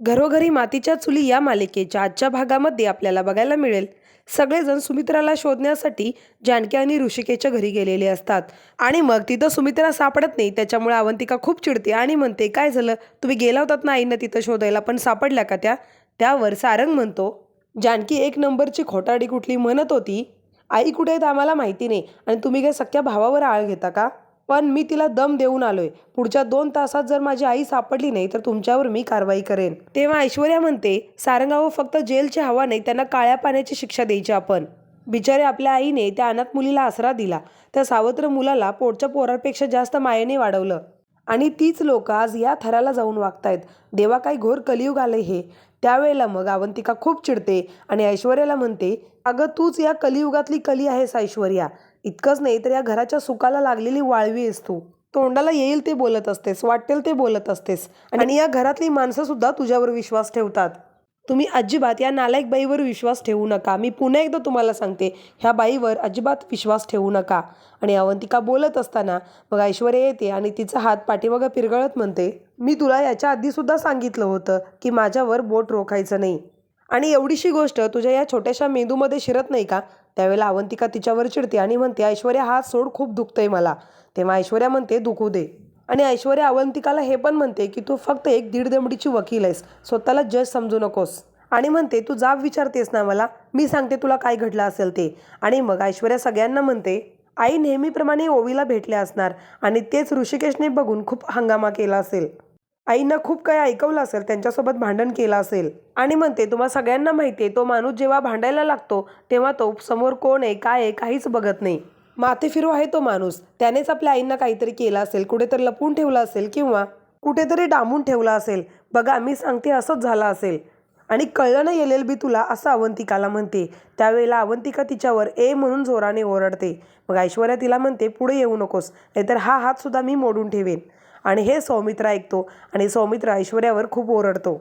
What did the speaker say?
घरोघरी मातीच्या चुली या मालिकेच्या आजच्या भागामध्ये आपल्याला बघायला मिळेल. सगळेजण सुमित्राला शोधण्यासाठी जानकी आणि ऋषिकेच्या घरी गेलेले असतात. आणि मग तिथं सुमित्रा सापडत नाही त्याच्यामुळे अवंतिका खूप चिडते आणि म्हणते काय झालं? तुम्ही गेला होतात ना आईनं तिथं शोधायला? पण सापडल्या का त्या? त्यावर सारंग म्हणतो जानकी एक नंबरची खोटाडी कुठली म्हणत होती? आई कुठे आहेत आम्हाला माहिती नाही. आणि तुम्ही काय सख्या भावावर आळ घेता का? पण मी तिला दम देऊन आलोय. पुढच्या दोन तासात जर माझी आई सापडली नाही तर तुमच्यावर मी कारवाई करेन. तेव्हा ऐश्वर्या म्हणते सारंगाव फक्त जेलची हवा नाही त्यांना काळ्या पाण्याची शिक्षा द्यायची आपण. बिचारे आपल्या आईने त्या अनाथ मुलीला आसरा दिला. त्या सावत्र मुलाला पोटच्या पोरापेक्षा जास्त मायेने वाढवलं. आणि तीच लोक आज या थराला जाऊन वागतायत. देवा काही घोर कलियुग आले हे. त्यावेळेला मग अवंतिका खूप चिडते आणि ऐश्वर्याला म्हणते अगं तूच या कलियुगातली कली आहेस ऐश्वर्या. इतकंच नाही तर या घराच्या सुखाला लागलेली वाळवी आहेस तू. तोंडाला येईल ते बोलत असतेस वाटेल ते बोलत असतेस. आणि या घरातली माणसंसुद्धा तुझ्यावर विश्वास ठेवतात. तुम्ही अजिबात या नालायक बाईवर विश्वास ठेवू नका. मी पुन्हा एकदा तुम्हाला सांगते ह्या बाईवर अजिबात विश्वास ठेवू नका. आणि अवंतिका बोलत असताना मग ऐश्वर्या येते आणि तिचा हात पाठीमागं पिरगळत म्हणते मी तुला याच्या आधीसुद्धा सांगितलं होतं की माझ्यावर बोट रोखायचं नाही. आणि एवढीशी गोष्ट तुझ्या या छोट्याशा मेंदूमध्ये शिरत नाही का? त्यावेळेला अवंतिका तिच्यावर चिडते आणि म्हणते ऐश्वर्या हात सोड खूप दुखतंय मला. तेव्हा ऐश्वर्या म्हणते दुखू दे. आणि ऐश्वर्या अवंतिकाला हे पण म्हणते की तू फक्त एक दीड दमडीची वकील आहेस. स्वतःला जज समजू नकोस. आणि म्हणते तू जाब विचारतेस ना मला? मी सांगते तुला काय घडलं असेल ते. आणि मग ऐश्वर्या सगळ्यांना म्हणते आई नेहमीप्रमाणे ओवीला भेटले असणार आणि तेच ऋषिकेशने बघून खूप हंगामा केला असेल. आईनं खूप काही ऐकवलं असेल त्यांच्यासोबत भांडण केलं असेल. आणि म्हणते तुम्हाला सगळ्यांना माहिती आहे तो माणूस जेव्हा भांडायला लागतो तेव्हा तो समोर कोण आहे काय आहे काहीच बघत नाही. माथे फिरू आहे तो माणूस. त्यानेच आपल्या आईंना काहीतरी केलं असेल कुठेतरी लपून ठेवलं असेल किंवा कुठेतरी डांबून ठेवला असेल. बघा मी सांगते असंच झालं असेल. आणि कळलं ना येलेल बी तुला असं अवंतिकाला म्हणते. त्यावेळेला अवंतिका तिच्यावर ए म्हणून जोराने ओरडते. मग ऐश्वर्या तिला म्हणते पुढे येऊ नकोस नाहीतर हा हातसुद्धा मी मोडून ठेवेन. आणि हे सौमित्र ऐकतो आणि सौमित्र ऐश्वर्यावर खूप ओरडतो.